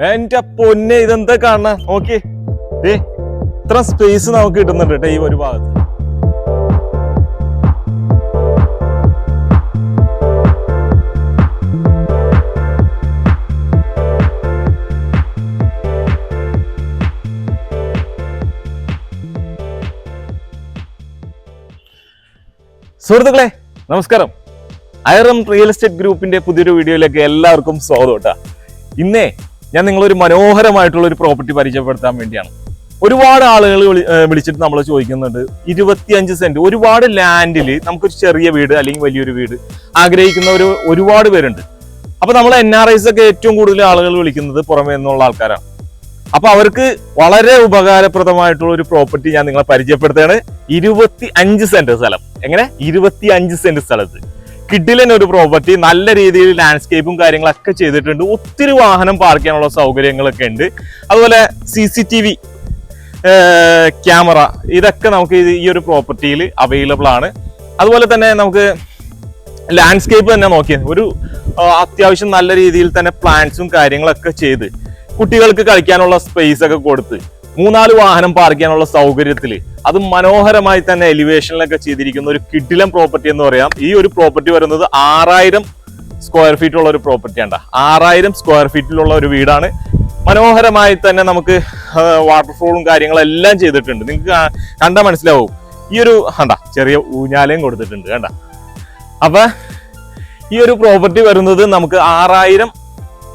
എന്റെ പൊന്നെ ഇതെന്താ കാണണ? നോക്കി. ഏ ഇത്ര സ്പേസ് നമുക്ക് കിട്ടുന്നുണ്ട് കേട്ടോ ഈ ഒരു ഭാഗത്ത്. സുഹൃത്തുക്കളെ നമസ്കാരം. ഐറം റിയൽ എസ്റ്റേറ്റ് ഗ്രൂപ്പിന്റെ പുതിയൊരു വീഡിയോയിലേക്ക് എല്ലാവർക്കും സ്വാഗതം കേട്ടാ ഇന്നേ ഞാൻ നിങ്ങളൊരു മനോഹരമായിട്ടുള്ള ഒരു പ്രോപ്പർട്ടി പരിചയപ്പെടുത്താൻ വേണ്ടിയാണ്. ഒരുപാട് ആളുകൾ വിളി- വിളിച്ചിട്ട് നമ്മൾ ചോദിക്കുന്നുണ്ട്. ഇരുപത്തിയഞ്ച് സെന്റ് ഒരുപാട് ലാൻഡിൽ നമുക്കൊരു ചെറിയ വീട് അല്ലെങ്കിൽ വലിയൊരു വീട് ആഗ്രഹിക്കുന്നവർ ഒരുപാട് പേരുണ്ട്. അപ്പൊ നമ്മൾ എൻ ആർ ഐസ് ഒക്കെ ഏറ്റവും കൂടുതൽ ആളുകൾ വിളിക്കുന്നത് പുറമേ നിന്നുള്ള ആൾക്കാരാണ്. അപ്പൊ അവർക്ക് വളരെ ഉപകാരപ്രദമായിട്ടുള്ള ഒരു പ്രോപ്പർട്ടി ഞാൻ നിങ്ങളെ പരിചയപ്പെടുത്തുകയാണ്. ഇരുപത്തി അഞ്ച് സെന്റ് സ്ഥലം. എങ്ങനെ? ഇരുപത്തി അഞ്ച് സെന്റ് സ്ഥലത്ത്. കിഡിലൻ ഒരു പ്രോപ്പർട്ടി നല്ല രീതിയിൽ ലാൻഡ്സ്കേപ്പും കാര്യങ്ങളൊക്കെ ചെയ്തിട്ടുണ്ട്. ഒത്തിരി വാഹനം പാർക്ക് ചെയ്യാനുള്ള സൗകര്യങ്ങളൊക്കെ ഉണ്ട്. അതുപോലെ C C T V camera ഇതൊക്കെ നമുക്ക് ഈ ഒരു പ്രോപ്പർട്ടിയിൽ അവൈലബിൾ ആണ്. അതുപോലെ തന്നെ നമുക്ക് ലാൻഡ്സ്കേപ്പ് തന്നെ നോക്കിയത് ഒരു അത്യാവശ്യം നല്ല രീതിയിൽ തന്നെ പ്ലാന്റ്സും കാര്യങ്ങളൊക്കെ ചെയ്ത് കുട്ടികൾക്ക് കളിക്കാനുള്ള സ്പേസ് ഒക്കെ കൊടുത്ത് മൂന്നാൽ വാഹനം പാർക്ക് ചെയ്യാനുള്ള സൗകര്യത്തിൽ അത് മനോഹരമായി തന്നെ എലിവേഷനിലൊക്കെ ചെയ്തിരിക്കുന്ന ഒരു കിഡിലം പ്രോപ്പർട്ടി എന്ന് പറയാം. ഈ ഒരു പ്രോപ്പർട്ടി വരുന്നത് ആറായിരം സ്ക്വയർ ഫീറ്റ് ഉള്ള ഒരു പ്രോപ്പർട്ടി ആണ് ആറായിരം സ്ക്വയർ ഫീറ്റിലുള്ള ഒരു വീടാണ്. മനോഹരമായി തന്നെ നമുക്ക് വാട്ടർഫോളും കാര്യങ്ങളും എല്ലാം ചെയ്തിട്ടുണ്ട്. നിങ്ങൾക്ക് കണ്ടാൽ മനസ്സിലാവും. ഈ ഒരു കണ്ട ചെറിയ ഊഞ്ഞാലയും കൊടുത്തിട്ടുണ്ട് കണ്ട. അപ്പൊ ഈ ഒരു പ്രോപ്പർട്ടി വരുന്നത് നമുക്ക് ആറായിരം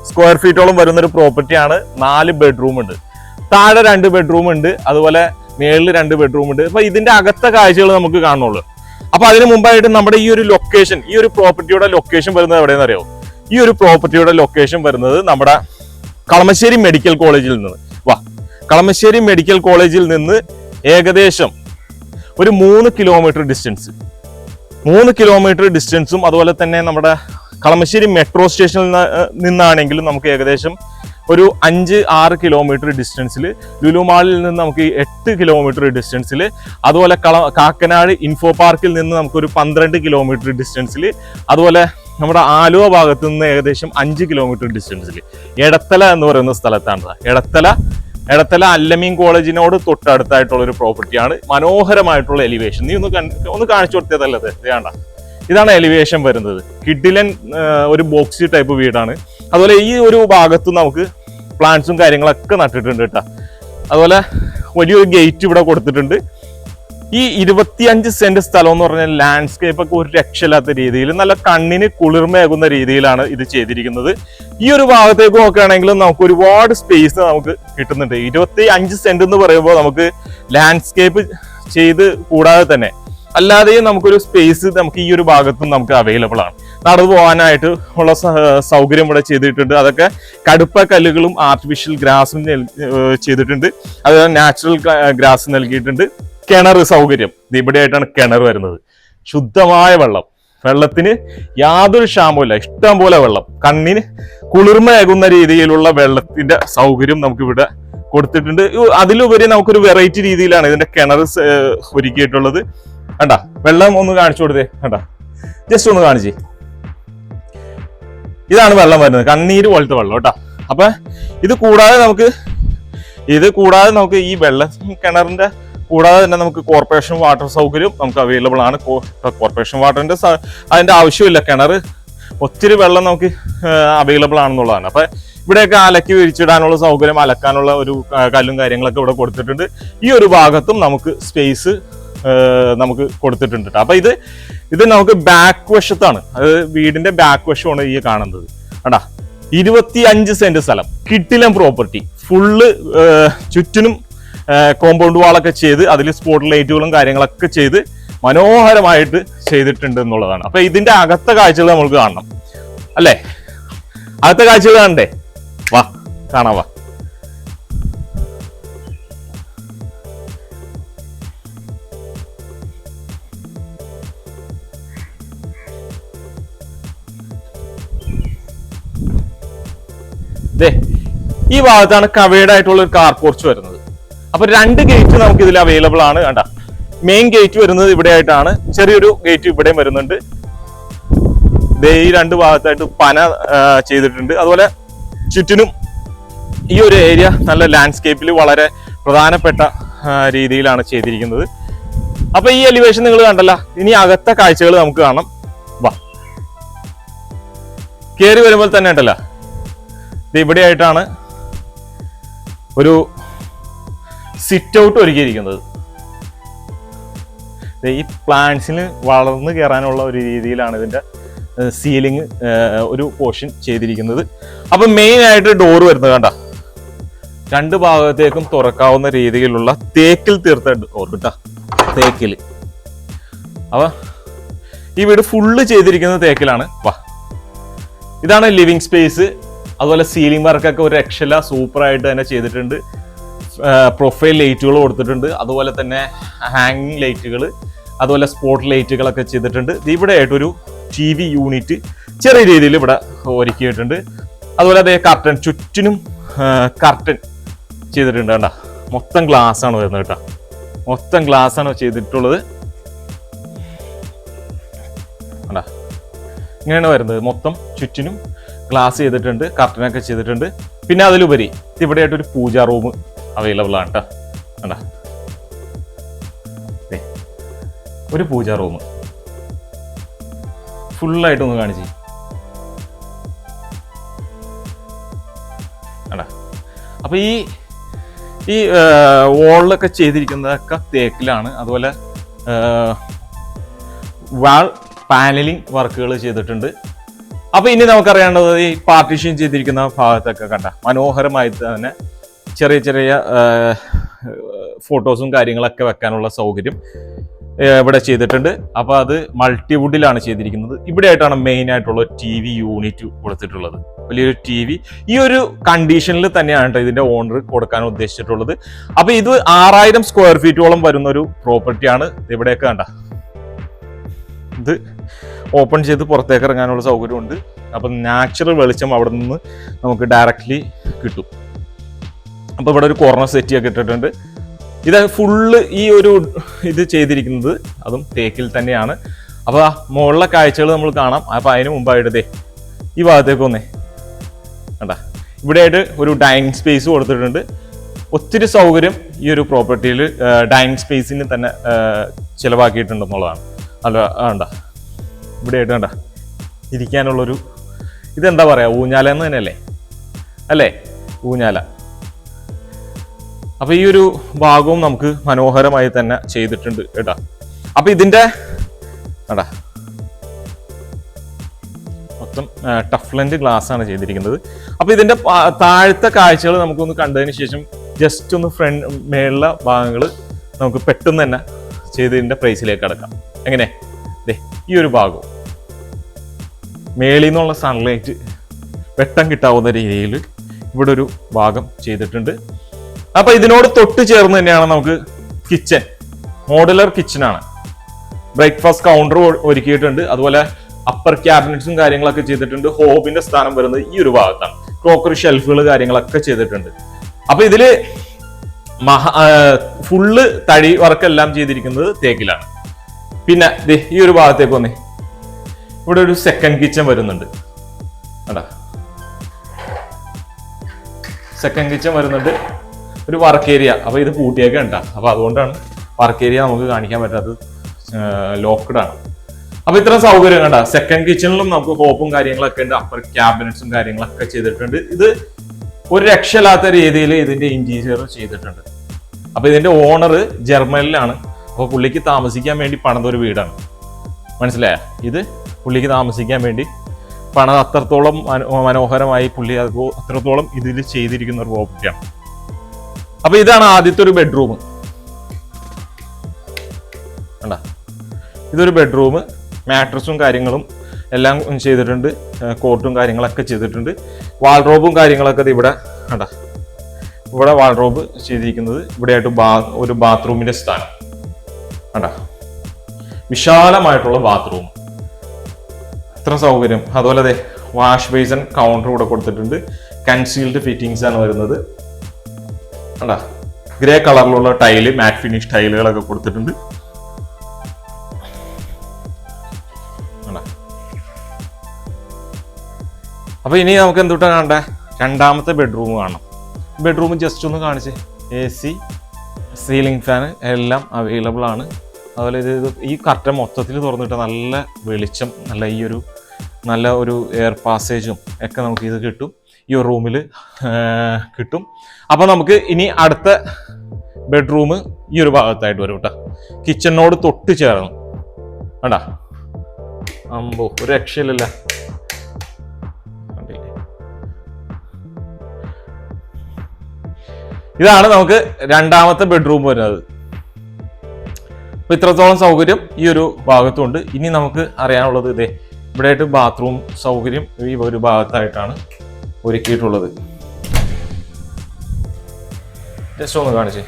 സ്ക്വയർ ഫീറ്റോളം വരുന്ന ഒരു പ്രോപ്പർട്ടിയാണ് നാല് ബെഡ്റൂം ഉണ്ട്. താഴെ രണ്ട് ബെഡ്റൂം ഉണ്ട് അതുപോലെ മേളിൽ രണ്ട് ബെഡ്റൂം ഉണ്ട്. അപ്പൊ ഇതിന്റെ അകത്തെ കാഴ്ചകൾ നമുക്ക് കാണുള്ളൂ അപ്പൊ അതിന് മുമ്പായിട്ട് നമ്മുടെ ഈ ഒരു ലൊക്കേഷൻ ഈ ഒരു പ്രോപ്പർട്ടിയുടെ ലൊക്കേഷൻ വരുന്നത് എവിടെയെന്ന് അറിയോ ഈ ഒരു പ്രോപ്പർട്ടിയുടെ ലൊക്കേഷൻ വരുന്നത് നമ്മുടെ കളമശ്ശേരി മെഡിക്കൽ കോളേജിൽ നിന്ന്. വാ കളമശ്ശേരി മെഡിക്കൽ കോളേജിൽ നിന്ന് ഏകദേശം ഒരു മൂന്ന് കിലോമീറ്റർ ഡിസ്റ്റൻസ് മൂന്ന് കിലോമീറ്റർ ഡിസ്റ്റൻസും അതുപോലെ തന്നെ നമ്മുടെ കളമശ്ശേരി മെട്രോ സ്റ്റേഷനിൽ നിന്നാണെങ്കിലും നമുക്ക് ഏകദേശം ഒരു അഞ്ച് ആറ് കിലോമീറ്റർ ഡിസ്റ്റൻസിൽ ലുലുമാളിൽ നിന്ന് നമുക്ക് എട്ട് കിലോമീറ്റർ ഡിസ്റ്റൻസിൽ അതുപോലെ കള കാക്കനാട് ഇൻഫോ പാർക്കിൽ നിന്ന് നമുക്കൊരു പന്ത്രണ്ട് കിലോമീറ്റർ ഡിസ്റ്റൻസിൽ അതുപോലെ നമ്മുടെ ആലുവ ഭാഗത്ത് നിന്ന് ഏകദേശം അഞ്ച് കിലോമീറ്റർ ഡിസ്റ്റൻസിൽ എടത്തല എന്ന് പറയുന്ന സ്ഥലത്താണ് എടത്തല എടത്തല അല്ലമീൻ കോളേജിനോട് തൊട്ടടുത്തായിട്ടുള്ള ഒരു പ്രോപ്പർട്ടിയാണ് മനോഹരമായിട്ടുള്ള എലിവേഷൻ നീ ഒന്ന് ഒന്ന് കാണിച്ചു കൊടുത്തതല്ലത് വേണ്ട ഇതാണ് എലിവേഷൻ വരുന്നത്. കിഡിലൻ ഒരു ബോക്സി ടൈപ്പ് വീടാണ്. അതുപോലെ ഈ ഒരു ഭാഗത്ത് നമുക്ക് പ്ലാന്റ്സും കാര്യങ്ങളൊക്കെ നട്ടിട്ടുണ്ട് കേട്ടോ. അതുപോലെ വലിയൊരു ഗേറ്റ് ഇവിടെ കൊടുത്തിട്ടുണ്ട്. ഈ ഇരുപത്തിയഞ്ച് സെന്റ് സ്ഥലം എന്ന് പറഞ്ഞാൽ ലാൻഡ്സ്കേപ്പ് ഒക്കെ ഒരു രക്ഷയില്ലാത്ത രീതിയിൽ നല്ല കണ്ണിന് കുളിർമയാകുന്ന രീതിയിലാണ് ഇത് ചെയ്തിരിക്കുന്നത്. ഈ ഒരു ഭാഗത്തേക്ക് നോക്കുകയാണെങ്കിലും നമുക്ക് ഒരുപാട് സ്പേസ് നമുക്ക് കിട്ടുന്നുണ്ട്. ഇരുപത്തി അഞ്ച് സെന്റ് എന്ന് പറയുമ്പോൾ നമുക്ക് ലാൻഡ്സ്കേപ്പ് ചെയ്ത് കൂടാതെ തന്നെ അല്ലാതെയും നമുക്കൊരു സ്പേസ് നമുക്ക് ഈ ഒരു ഭാഗത്തും നമുക്ക് അവൈലബിൾ ആണ്. നടന്നു പോകാനായിട്ട് ഉള്ള സൗകര്യം ഇവിടെ ചെയ്തിട്ടുണ്ട്. അതൊക്കെ കടുപ്പ കല്ലുകളും ആർട്ടിഫിഷ്യൽ ഗ്രാസും ചെയ്തിട്ടുണ്ട്. അതുപോലെ നാച്ചുറൽ ഗ്രാസ് നൽകിയിട്ടുണ്ട്. കിണർ സൗകര്യം. ഇവിടെയായിട്ടാണ് കിണർ വരുന്നത്. ശുദ്ധമായ വെള്ളം. വെള്ളത്തിന് യാതൊരു ക്ഷാമവുമില്ല. ഇഷ്ടം പോലെ വെള്ളം. കണ്ണിന് കുളിർമയകുന്ന രീതിയിലുള്ള വെള്ളത്തിന്റെ സൗകര്യം നമുക്ക് ഇവിടെ കൊടുത്തിട്ടുണ്ട് അതിലുപരി നമുക്കൊരു വെറൈറ്റി രീതിയിലാണ് ഇതിന്റെ കിണർ ഒരുക്കിയിട്ടുള്ളത്. കണ്ട? വെള്ളം ഒന്ന് കാണിച്ചു കൊടുത്തേ. കണ്ട? ജസ്റ്റ് ഒന്ന് കാണിച്ചേ. ഇതാണ് വെള്ളം വരുന്നത്. കണ്ണീര് പോലത്തെ വെള്ളം കേട്ടോ. അപ്പൊ ഇത് കൂടാതെ നമുക്ക് ഇത് കൂടാതെ നമുക്ക് ഈ വെള്ളം കിണറിന്റെ കൂടാതെ തന്നെ നമുക്ക് കോർപ്പറേഷൻ വാട്ടർ സൗകര്യം നമുക്ക് അവൈലബിൾ ആണ്. കോർപ്പറേഷൻ വാട്ടറിന്റെ അതിന്റെ ആവശ്യമില്ല. കിണർ ഒത്തിരി വെള്ളം നമുക്ക് അവൈലബിൾ ആണെന്നുള്ളതാണ്. അപ്പൊ ഇവിടെയൊക്കെ അലക്കി വിരിച്ചിടാനുള്ള സൗകര്യം അലക്കാനുള്ള ഒരു കല്ലും കാര്യങ്ങളൊക്കെ ഇവിടെ കൊടുത്തിട്ടുണ്ട്. ഈ ഒരു ഭാഗത്തും നമുക്ക് സ്പേസ് നമുക്ക് കൊടുത്തിട്ടുണ്ട് അപ്പോൾ അപ്പൊ ഇത് ഇത് നമുക്ക് ബാക്ക് വശത്താണ് അത് വീടിന്റെ ബാക്ക് വശമാണ് ഈ കാണുന്നത്. കണ്ടാ? ഇരുപത്തി അഞ്ച് സെന്റ് സ്ഥലം. കിട്ടിലം പ്രോപ്പർട്ടി. ഫുള്ള് ചുറ്റിനും കോമ്പൗണ്ട് വാളൊക്കെ ചെയ്ത് അതിൽ സ്പോട്ട് ലൈറ്റുകളും കാര്യങ്ങളൊക്കെ ചെയ്ത് മനോഹരമായിട്ട് ചെയ്തിട്ടുണ്ട് എന്നുള്ളതാണ്. അപ്പൊ ഇതിന്റെ അകത്തെ കാഴ്ചകൾ നമുക്ക് കാണണം. അല്ലേ? അകത്തെ കാഴ്ചകൾ കാണണ്ടേ? വാ കാണാം വാ. ദേ ഈ ഭാഗത്താണ് കവേഡ് ആയിട്ടുള്ള ഒരു കാർ പോർച്ച് വരുന്നത്. അപ്പൊ രണ്ട് ഗേറ്റ് നമുക്ക് ഇതിൽ അവൈലബിൾ ആണ്. കണ്ട മെയിൻ ഗേറ്റ് വരുന്നത് ഇവിടെ ആയിട്ടാണ് ചെറിയൊരു ഗേറ്റ് ഇവിടെയും വരുന്നുണ്ട്. ദേ ഈ രണ്ട് ഭാഗത്തായിട്ട് പന ചെയ്തിട്ടുണ്ട്. അതുപോലെ ചുറ്റിനും ഈ ഒരു ഏരിയ നല്ല ലാൻഡ്സ്കേപ്പിൽ വളരെ പ്രധാനപ്പെട്ട രീതിയിലാണ് ചെയ്തിരിക്കുന്നത്. അപ്പൊ ഈ എലിവേഷൻ നിങ്ങൾ കണ്ടല്ല. ഇനി അകത്തെ കാഴ്ചകൾ നമുക്ക് കാണാം. വാ. കയറി വരുമ്പോൾ തന്നെ ഉണ്ടല്ലോ. ഇത് ഇവിടെയായിട്ടാണ് ഒരു സിറ്റ് ഔട്ട് ഒരുക്കിയിരിക്കുന്നത്. ഈ പ്ലാന്റ്സിന് വളർന്നു കയറാനുള്ള ഒരു രീതിയിലാണ് ഇതിന്റെ സീലിംഗ് ഒരു പോർഷൻ ചെയ്തിരിക്കുന്നത്. അപ്പം മെയിൻ ആയിട്ട് ഡോർ വരുന്നത് കണ്ട. രണ്ട് ഭാഗത്തേക്കും തുറക്കാവുന്ന രീതിയിലുള്ള തേക്കിൽ തീർത്ത ഡോർ കേട്ടാ തേക്കിൽ. അപ്പം ഈ വീട് ഫുള്ള് ചെയ്തിരിക്കുന്നത് തേക്കിലാണ്. വാ. ഇതാണ് ലിവിങ് സ്പേസ് അതുപോലെ സീലിംഗ് വർക്കൊക്കെ ഒരു രക്ഷല സൂപ്പർ ആയിട്ട് തന്നെ ചെയ്തിട്ടുണ്ട്. പ്രൊഫൈൽ ലൈറ്റുകൾ കൊടുത്തിട്ടുണ്ട്. അതുപോലെ തന്നെ ഹാങ്ങിങ് ലൈറ്റുകൾ അതുപോലെ സ്പോട്ട് ലൈറ്റുകളൊക്കെ ചെയ്തിട്ടുണ്ട്. ഇവിടെ ആയിട്ടൊരു ടി വി യൂണിറ്റ് ചെറിയ രീതിയിൽ ഇവിടെ ഒരുക്കിയിട്ടുണ്ട്. അതുപോലെ അതേ കർട്ടൻ ചുറ്റിനും കർട്ടൻ ചെയ്തിട്ടുണ്ട് കേട്ടോ മൊത്തം ഗ്ലാസ് ആണ് വരുന്നത് കേട്ടോ. മൊത്തം ഗ്ലാസ് ആണ് ചെയ്തിട്ടുള്ളത്. ഇങ്ങനെയാണ് വരുന്നത്. മൊത്തം ചുറ്റിനും ഗ്ലാസ് ചെയ്തിട്ടുണ്ട് കർട്ടനൊക്കെ ചെയ്തിട്ടുണ്ട്. പിന്നെ അതിലുപരി ഇവിടെ ആയിട്ട് ഒരു പൂജാ റൂം അവൈലബിൾ ആണ് കേട്ടോ ഒരു പൂജാ റൂം ഫുള്ളായിട്ടൊന്ന് കാണിച്ച് അടാ അപ്പൊ ഈ ഈ വോളിലൊക്കെ ചെയ്തിരിക്കുന്നതൊക്കെ തേക്കിലാണ്. അതുപോലെ വാൾ പാനലിംഗ് വർക്കുകൾ ചെയ്തിട്ടുണ്ട്. അപ്പൊ ഇനി നമുക്കറിയേണ്ടത് ഈ പാർട്ടീഷൻ ചെയ്തിരിക്കുന്ന ഭാഗത്തൊക്കെ കണ്ട മനോഹരമായി തന്നെ ചെറിയ ചെറിയ ഫോട്ടോസും കാര്യങ്ങളൊക്കെ വെക്കാനുള്ള സൗകര്യം ഇവിടെ ചെയ്തിട്ടുണ്ട്. അപ്പൊ അത് മൾട്ടിവുഡിലാണ് ചെയ്തിരിക്കുന്നത്. ഇവിടെ ആയിട്ടാണ് മെയിൻ ആയിട്ടുള്ള ടി വി യൂണിറ്റ് കൊടുത്തിട്ടുള്ളത്. വലിയൊരു ടി വി ഈ ഒരു കണ്ടീഷനിൽ തന്നെയാണ് ഇതിന്റെ ഓണർ കൊടുക്കാൻ ഉദ്ദേശിച്ചിട്ടുള്ളത്. അപ്പൊ ഇത് ആറായിരം സ്ക്വയർ ഫീറ്റോളം വരുന്ന ഒരു പ്രോപ്പർട്ടിയാണ് ഇവിടെയൊക്കെ കണ്ട. ഇത് ഓപ്പൺ ചെയ്ത് പുറത്തേക്ക് ഇറങ്ങാനുള്ള സൗകര്യമുണ്ട്. അപ്പം നാച്ചുറൽ വെളിച്ചം അവിടെ നിന്ന് നമുക്ക് ഡയറക്റ്റ്ലി കിട്ടും. അപ്പോൾ ഇവിടെ ഒരു കോർണർ സെറ്റ് ഒക്കെ ഇട്ടിട്ടുണ്ട്. ഇത് ഫുള്ള് ഈ ഒരു ഇത് ചെയ്തിരിക്കുന്നത് അതും തേക്കിൽ തന്നെയാണ്. അപ്പോൾ ആ മുകളിലെ കാഴ്ചകൾ നമ്മൾ കാണാം. അപ്പോൾ അതിന് മുമ്പായിട്ടതേ ഈ ഭാഗത്തേക്ക് വന്നേ. കണ്ടാ? ഇവിടെയായിട്ട് ഒരു ഡൈനിങ് സ്പേസ് കൊടുത്തിട്ടുണ്ട്. ഒത്തിരി സൗകര്യം ഈ ഒരു പ്രോപ്പർട്ടിയിൽ ഡൈനിങ് സ്പേസിന് തന്നെ ചിലവാക്കിയിട്ടുണ്ടെന്നുള്ളതാണ്. അല്ല വേണ്ട. ഇവിടെ ആയിട്ട് കണ്ട ഇരിക്കാനുള്ളൊരു ഇതെന്താ പറയുക ഊഞ്ഞാല എന്ന് തന്നെയല്ലേ? അല്ലേ? ഊഞ്ഞാല. അപ്പോൾ ഈ ഒരു ഭാഗവും നമുക്ക് മനോഹരമായി തന്നെ ചെയ്തിട്ടുണ്ട് കേട്ടോ. അപ്പോൾ ഇതിന്റെ കേട്ടാ മൊത്തം ടഫ്ലൻഡ് ഗ്ലാസ് ആണ് ചെയ്തിരിക്കുന്നത്. അപ്പോൾ ഇതിന്റെ താഴത്തെ കാഴ്ചകൾ നമുക്കൊന്ന് കണ്ടതിന് ശേഷം ജസ്റ്റ് ഒന്ന് ഫ്രണ്ട് മേളിലെ ഭാഗങ്ങൾ നമുക്ക് പെട്ടെന്ന് തന്നെ ചെയ്തതിന്റെ പ്രൈസിലേക്ക് അടക്കാം എങ്ങനെ? ദേ ഈ ഒരു ഭാഗവും മേളിൽ നിന്നുള്ള സൺലൈറ്റ് വെട്ടം കിട്ടാവുന്ന രീതിയിൽ ഇവിടെ ഒരു ഭാഗം ചെയ്തിട്ടുണ്ട്. അപ്പൊ ഇതിനോട് തൊട്ട് ചേർന്ന് തന്നെയാണ് നമുക്ക് കിച്ചൺ മോഡുലർ കിച്ചൺ ആണ്. ബ്രേക്ക്ഫാസ്റ്റ് കൗണ്ടർ ഒരുക്കിയിട്ടുണ്ട്. അതുപോലെ അപ്പർ ക്യാബിനറ്റ്സും കാര്യങ്ങളൊക്കെ ചെയ്തിട്ടുണ്ട്. ഹോബിന്റെ സ്ഥാനം വരുന്നത് ഈ ഒരു ഭാഗത്താണ്. ക്രോക്കറി ഷെൽഫുകൾ കാര്യങ്ങളൊക്കെ ചെയ്തിട്ടുണ്ട്. അപ്പൊ ഇതിൽ മഹാ ഫുള്ള് തടി വർക്കെല്ലാം ചെയ്തിരിക്കുന്നത് തേക്കിലാണ്. പിന്നെ ദേ ഈ ഒരു ഭാഗത്തേക്ക് വന്നേ. ഇവിടെ ഒരു സെക്കൻഡ് കിച്ചൺ വരുന്നുണ്ട്. അടാ സെക്കൻഡ് കിച്ചൺ വരുന്നുണ്ട്. ഒരു വർക്ക് ഏരിയ അപ്പോൾ ഇത് പൂട്ടിയൊക്കെ ഉണ്ടാ അപ്പോൾ അതുകൊണ്ടാണ് വർക്ക് ഏരിയ നമുക്ക് കാണിക്കാൻ പറ്റാത്തത് ലോക്ക്ഡ് ആണ്. അപ്പോൾ ഇത്ര സൗകര്യം കണ്ട. സെക്കൻഡ് കിച്ചണിലും നമുക്ക് ഹോപ്പും കാര്യങ്ങളൊക്കെ ഉണ്ട്. അപ്പർ ക്യാബിനറ്റ്സും കാര്യങ്ങളൊക്കെ ചെയ്തിട്ടുണ്ട്. ഇത് ഒരു രക്ഷയില്ലാത്ത രീതിയിൽ ഇതിന്റെ ഇന്റീരിയർ ചെയ്തിട്ടുണ്ട്. അപ്പോൾ ഇതിന്റെ ഓണർ ജർമ്മനിലാണ് അപ്പൊ പുള്ളിക്ക് താമസിക്കാൻ വേണ്ടി പണിത ഒരു വീടാണ്. മനസ്സിലായ? ഇത് പുള്ളിക്ക് താമസിക്കാൻ വേണ്ടി പണം അത്രത്തോളം മനോ- മനോഹരമായി പുള്ളി അത് അത്രത്തോളം ഇതിൽ ചെയ്തിരിക്കുന്ന ഒരു പ്രോപ്പർട്ടിയാണ്. അപ്പൊ ഇതാണ് ആദ്യത്തെ ഒരു ബെഡ്റൂം. കണ്ട? ഇതൊരു ബെഡ്റൂം. മാട്രസും കാര്യങ്ങളും എല്ലാം ചെയ്തിട്ടുണ്ട്. കോട്ടും കാര്യങ്ങളൊക്കെ ചെയ്തിട്ടുണ്ട്. വാൾറോബും കാര്യങ്ങളൊക്കെ ഇവിടെ കണ്ട? ഇവിടെ വാൾറോബ് ചെയ്തിരിക്കുന്നത് ഇവിടെയായിട്ട് ബാ ഒരു ബാത്റൂമിന്റെ സ്ഥാനം. കണ്ട? വിശാലമായിട്ടുള്ള ബാത്റൂം ഇത്ര സൗകര്യം. അതുപോലെ അതെ വാഷ് ബേസൺ കൗണ്ടർ കൂടെ കൊടുത്തിട്ടുണ്ട്. കൺസീൽഡ് ഫിറ്റിങ്സ് ആണ് വരുന്നത്. കണ്ട? ഗ്രേ കളറിലുള്ള ടൈൽ മാറ്റ് ഫിനിഷ് ടൈലുകളൊക്കെ കൊടുത്തിട്ടുണ്ട്. കണ്ടാ? അപ്പൊ ഇനി നമുക്ക് എന്തുട്ടാ കാണണ്ടേ? രണ്ടാമത്തെ ബെഡ്റൂം കാണാം ബെഡ്റൂം ജസ്റ്റ് ഒന്ന് കാണിച്ചേ. എ സി സീലിംഗ് ഫാന് എല്ലാം അവൈലബിൾ ആണ്. അതുപോലെ ഇത് ഈ കർട്ടൻ മൊത്തത്തിൽ തുറന്നിട്ട് നല്ല വെളിച്ചം നല്ല ഈ ഒരു നല്ല ഒരു എയർ പാസേജും ഒക്കെ നമുക്ക് ഇത് കിട്ടും. ഈ ഒരു റൂമിൽ കിട്ടും. അപ്പോൾ നമുക്ക് ഇനി അടുത്ത ബെഡ്റൂം ഈ ഒരു ഭാഗത്തായിട്ട് വരും കേട്ടോ കിച്ചണിനോട് തൊട്ട് ചേർന്ന് വേണ്ട അമ്പോ ഒരു രക്ഷയില്ലല്ല? ഇതാണ് നമുക്ക് രണ്ടാമത്തെ ബെഡ്റൂം വരുന്നത്. അപ്പൊ ഇത്രത്തോളം സൗകര്യം ഈ ഒരു ഭാഗത്തുണ്ട്. ഇനി നമുക്ക് അറിയാനുള്ളത് ഇതേ ഇവിടെ ആയിട്ട് ബാത്റൂം സൗകര്യം ഈ ഒരു ഭാഗത്തായിട്ടാണ് ഒരുക്കിയിട്ടുള്ളത്. ജസ്റ്റ് ഒന്ന് കാണിച്ചേ.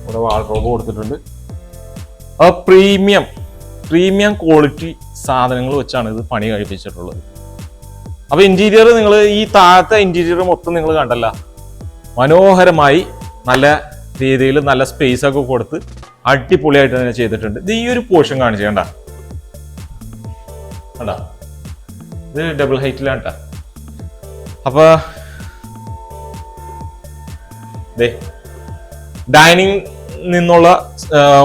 ഇവിടെ വാൾറോബ് കൊടുത്തിട്ടുണ്ട്. ആ പ്രീമിയം പ്രീമിയം ക്വാളിറ്റി സാധനങ്ങൾ വെച്ചാണ് ഇത് പണി കഴിപ്പിച്ചിട്ടുള്ളത്. അപ്പൊ ഇന്റീരിയർ നിങ്ങൾ ഈ താഴത്തെ ഇന്റീരിയർ മൊത്തം നിങ്ങൾ കണ്ടല്ല. മനോഹരമായി നല്ല രീതിയിൽ നല്ല സ്പേസ് ഒക്കെ കൊടുത്ത് അടിപൊളിയായിട്ട് തന്നെ ചെയ്തിട്ടുണ്ട്. ഇത് ഈ ഒരു പോർഷൻ കാണിച്ചു കണ്ട. ഇത് ഡബിൾ ഹൈറ്റിലാണ് കേട്ടാ അപ്പൊ ദേ ഡൈനിങ് നിന്നുള്ള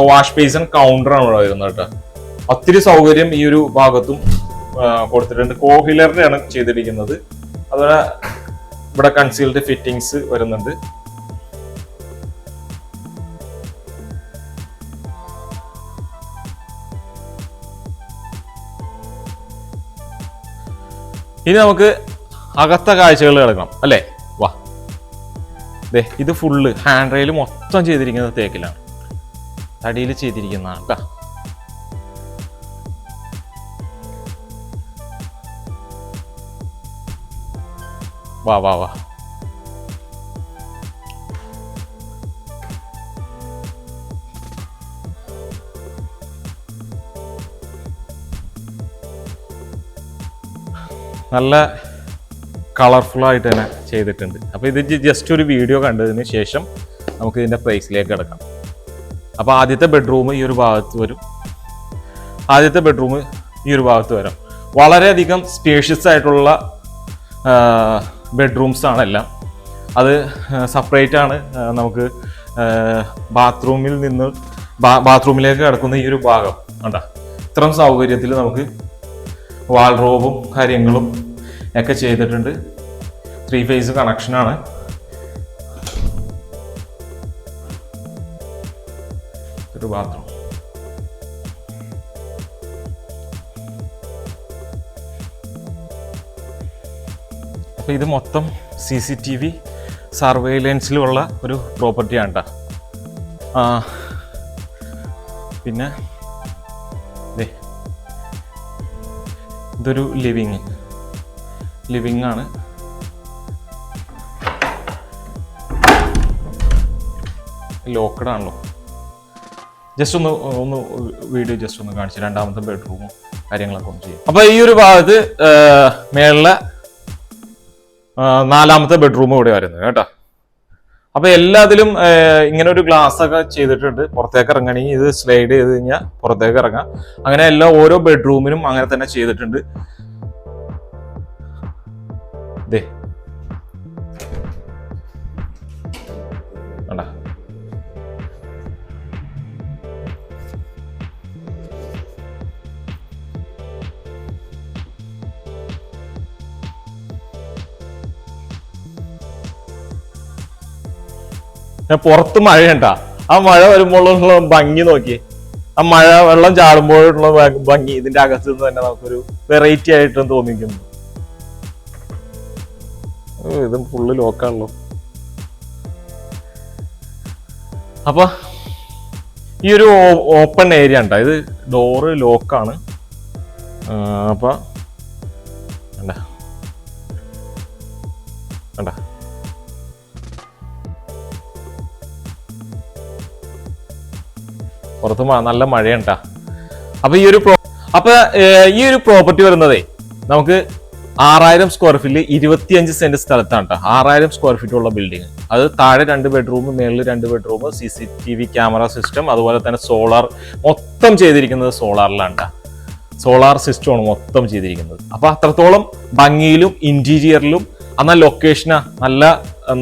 വാഷ് ബേസൺ കൗണ്ടറാണ് ഇവിടെ വരുന്നത് കേട്ടോ ഒത്തിരി സൗകര്യം ഈ ഒരു ഭാഗത്തും കൊടുത്തിട്ടുണ്ട്. കോഹിലറിന്റെയാണ് ചെയ്തിരിക്കുന്നത്. അതുപോലെ ഇവിടെ കൺസീൽഡ് ഫിറ്റിങ്സ് വരുന്നുണ്ട്. ഇനി നമുക്ക് അകത്ത കാഴ്ചകൾ കിടക്കണം അല്ലേ? വാ. ദേ ഇത് ഫുള്ള് ഹാൻഡ് റെയിൽ മൊത്തം ചെയ്തിരിക്കുന്നത് തേക്കിലാണ്. തടിയിൽ ചെയ്തിരിക്കുന്നതാണ് കേട്ടോ വാ വാ വാ. ആയിട്ട് തന്നെ ചെയ്തിട്ടുണ്ട്. അപ്പോൾ ഇത് ജസ്റ്റ് ഒരു വീഡിയോ കണ്ടതിന് ശേഷം നമുക്ക് ഇതിന്റെ പ്രൈസിലേക്ക് കിടക്കാം. അപ്പോൾ ആദ്യത്തെ ബെഡ്റൂം ഈ ഒരു ഭാഗത്ത് വരും. ആദ്യത്തെ ബെഡ്റൂം ഈ ഒരു ഭാഗത്ത് വരാം. വളരെയധികം സ്പേഷ്യസ് ആയിട്ടുള്ള ബെഡ്റൂംസ് ആണ് എല്ലാം. അത് സെപ്പറേറ്റ് ആണ്. നമുക്ക് ബാത്റൂമിൽ നിന്ന് ബാത്റൂമിലേക്ക് കിടക്കുന്ന ഈ ഒരു ഭാഗം. കണ്ട? ഇത്തരം സൗകര്യത്തിൽ നമുക്ക് വാൾറോബും കാര്യങ്ങളും ഒക്കെ ചെയ്തിട്ടുണ്ട്. ത്രീ ഫേസ് കണക്ഷനാണ് ഒരു ബാത്റൂം അപ്പോൾ ഇത് മൊത്തം സി സി ടി വി സർവൈലൻസിലുള്ള ഒരു പ്രോപ്പർട്ടിയാണ് കേട്ടോ പിന്നെ ഇതൊരു ലിവിങ്. ലിവിങ് ആണ്. ലോക്കഡ് ആണല്ലോ. ജസ്റ്റ് ഒന്ന് ഒന്ന് വീഡിയോ ജസ്റ്റ് ഒന്ന് കാണിച്ചു രണ്ടാമത്തെ ബെഡ്റൂമും കാര്യങ്ങളൊക്കെ ഒന്ന് ചെയ്യും. അപ്പൊ ഈ ഒരു ഭാഗത്ത് മേളിലെ നാലാമത്തെ ബെഡ്റൂം ഇവിടെ വരുന്നത് കേട്ടോ. അപ്പൊ എല്ലാത്തിലും ഇങ്ങനെ ഒരു ഗ്ലാസ് ഒക്കെ ചെയ്തിട്ടുണ്ട്. പുറത്തേക്ക് ഇറങ്ങണമെങ്കിൽ ഇത് സ്ലൈഡ് ചെയ്ത് കഴിഞ്ഞാൽ പുറത്തേക്ക് ഇറങ്ങാം. അങ്ങനെ എല്ലാ ഓരോ ബെഡ്റൂമിനും അങ്ങനെ തന്നെ ചെയ്തിട്ടുണ്ട്. ദേ. ഞാൻ പുറത്ത് മഴയുണ്ടാ ആ മഴ വരുമ്പോഴുള്ള ഭംഗി നോക്കി. ആ മഴ വെള്ളം ചാടുമ്പോഴുള്ള ഭംഗി ഇതിന്റെ അകത്ത് നിന്ന് തന്നെ നമുക്കൊരു വെറൈറ്റി ആയിട്ടും തോന്നിക്കുന്നു. ഇത് ഫുള്ള് ലോക്കാണല്ലോ അപ്പൊ ഈ ഒരു ഓപ്പൺ ഏരിയ ഉണ്ടോ? ഇത് ഡോറ് ലോക്കാണ് അപ്പൊ പുറത്ത് നല്ല മഴയുണ്ടാ. അപ്പൊ ഈ ഒരു അപ്പൊ ഈ ഒരു പ്രോപ്പർട്ടി വരുന്നതേ നമുക്ക് ആറായിരം സ്ക്വയർ ഫീറ്റിൽ ഇരുപത്തിയഞ്ച് സെന്റ് സ്ഥലത്താണ് കേട്ടോ ആറായിരം സ്ക്വയർ ഫീറ്റ് ഉള്ള ബിൽഡിംഗ് അത് താഴെ രണ്ട് ബെഡ്റൂം മേളിൽ രണ്ട് bedroom C C T V camera system അതുപോലെ തന്നെ സോളാർ മൊത്തം ചെയ്തിരിക്കുന്നത് സോളാറിലാണ് സോളാർ സിസ്റ്റമാണ് മൊത്തം ചെയ്തിരിക്കുന്നത്. അപ്പൊ അത്രത്തോളം ഭംഗിയിലും ഇന്റീരിയറിലും എന്നാൽ ലൊക്കേഷനാ നല്ല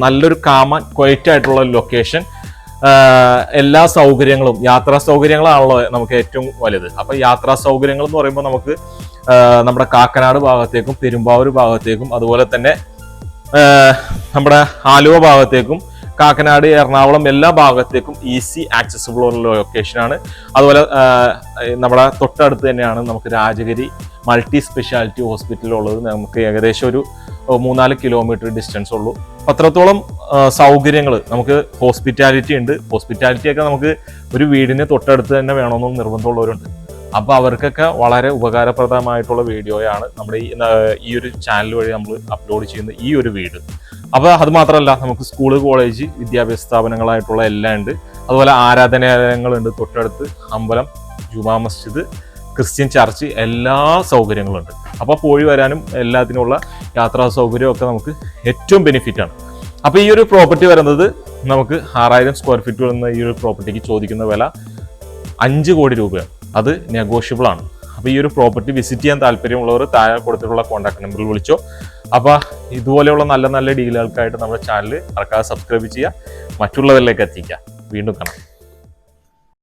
നല്ലൊരു കാമ ക്വൈറ്റ് ആയിട്ടുള്ള ലൊക്കേഷൻ എല്ലാ സൗകര്യങ്ങളും യാത്രാ സൗകര്യങ്ങളാണല്ലോ നമുക്ക് ഏറ്റവും വലുത്. അപ്പൊ യാത്രാ സൗകര്യങ്ങൾ എന്ന് പറയുമ്പോൾ നമുക്ക് നമ്മുടെ കാക്കനാട് ഭാഗത്തേക്കും പെരുമ്പാവൂർ ഭാഗത്തേക്കും അതുപോലെ തന്നെ നമ്മുടെ ആലുവ ഭാഗത്തേക്കും കാക്കനാട് എറണാകുളം എല്ലാ ഭാഗത്തേക്കും ഈസി ആക്സസിബിൾ ഉള്ള ലൊക്കേഷനാണ് അതുപോലെ നമ്മുടെ തൊട്ടടുത്ത് തന്നെയാണ് നമുക്ക് രാജഗിരി മൾട്ടി സ്പെഷ്യാലിറ്റി ഹോസ്പിറ്റൽ ഉള്ളത്. നമുക്ക് ഏകദേശം ഒരു മൂന്നാൽ കിലോമീറ്റർ ഡിസ്റ്റൻസ് ഉള്ളൂ. അത്രത്തോളം സൗകര്യങ്ങൾ നമുക്ക് ഹോസ്പിറ്റാലിറ്റി ഉണ്ട്. ഹോസ്പിറ്റാലിറ്റി ഒക്കെ നമുക്ക് ഒരു വീടിന് തൊട്ടടുത്ത് തന്നെ വേണമെന്ന് നിർബന്ധമുള്ളവരുണ്ട്. അപ്പൊ അവർക്കൊക്കെ വളരെ ഉപകാരപ്രദമായിട്ടുള്ള വീഡിയോയാണ് നമ്മുടെ ഈ ഒരു ചാനൽ വഴി നമ്മൾ അപ്ലോഡ് ചെയ്യുന്ന ഈ ഒരു വീട്. അപ്പൊ അത് മാത്രമല്ല നമുക്ക് സ്കൂൾ കോളേജ് വിദ്യാഭ്യാസ സ്ഥാപനങ്ങളായിട്ടുള്ള എല്ലാം ഉണ്ട്. അതുപോലെ ആരാധനാലയങ്ങളുണ്ട് തൊട്ടടുത്ത്. അമ്പലം ജുമാ മസ്ജിദ് ക്രിസ്ത്യൻ ചർച്ച് എല്ലാ സൗകര്യങ്ങളും ഉണ്ട് അപ്പോൾ പോയി വരാനും എല്ലാത്തിനുമുള്ള യാത്രാ സൗകര്യമൊക്കെ നമുക്ക് ഏറ്റവും ബെനിഫിറ്റ് ആണ്. അപ്പോൾ ഈ ഒരു പ്രോപ്പർട്ടി വരുന്നത് നമുക്ക് ആറായിരം സ്ക്വയർ ഫീറ്റ് വരുന്ന ഈ ഒരു പ്രോപ്പർട്ടിക്ക് ചോദിക്കുന്ന വില അഞ്ച് കോടി രൂപയാണ്. അത് നെഗോഷ്യബിൾ ആണ്. അപ്പോൾ ഈ ഒരു പ്രോപ്പർട്ടി വിസിറ്റ് ചെയ്യാൻ താല്പര്യമുള്ളവർ താഴെ കൊടുത്തിട്ടുള്ള കോൺടാക്ട് നമ്പറിൽ വിളിച്ചോ. അപ്പോൾ ഇതുപോലെയുള്ള നല്ല നല്ല ഡീലുകൾക്കായിട്ട് നമ്മുടെ ചാനൽ മറക്കാതെ സബ്സ്ക്രൈബ് ചെയ്യുക. മറ്റുള്ളവരിലേക്ക് എത്തിക്കുക. വീണ്ടും കാണാം.